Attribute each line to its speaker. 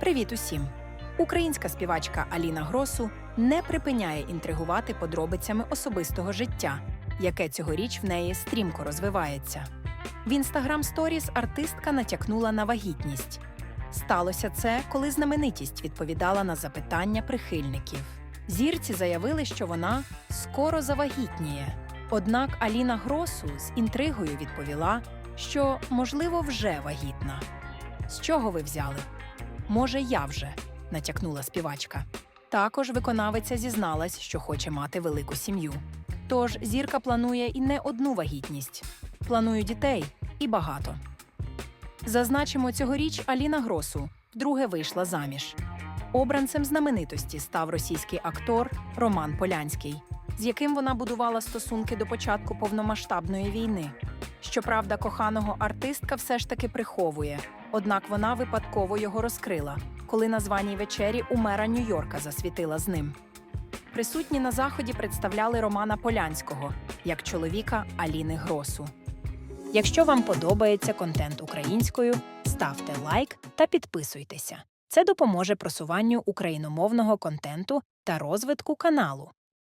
Speaker 1: Привіт усім! Українська співачка Аліна Гросу не припиняє інтригувати подробицями особистого життя, яке цьогоріч в неї стрімко розвивається. В інстаграм сторіс артистка натякнула на вагітність. Сталося це, коли знаменитість відповідала на запитання прихильників. Зірці заявили, що вона скоро завагітніє. Однак Аліна Гросу з інтригою відповіла, що, можливо, вже вагітна. З чого ви взяли? Може, я вже, натякнула співачка. Також виконавиця зізналась, що хоче мати велику сім'ю. Тож зірка планує і не одну вагітність. Планую дітей і багато. Зазначимо, цьогоріч Аліна Гросу вдруге вийшла заміж. Обранцем знаменитості став російський актор Роман Полянський, з яким вона будувала стосунки до початку повномасштабної війни. Щоправда, коханого артистка все ж таки приховує, однак вона випадково його розкрила, коли на званій вечері у мера Нью-Йорка засвітила з ним. Присутні на заході представляли Романа Полянського як чоловіка Аліни Гросу. Якщо вам подобається контент українською, ставте лайк та підписуйтеся. Це допоможе просуванню україномовного контенту та розвитку каналу.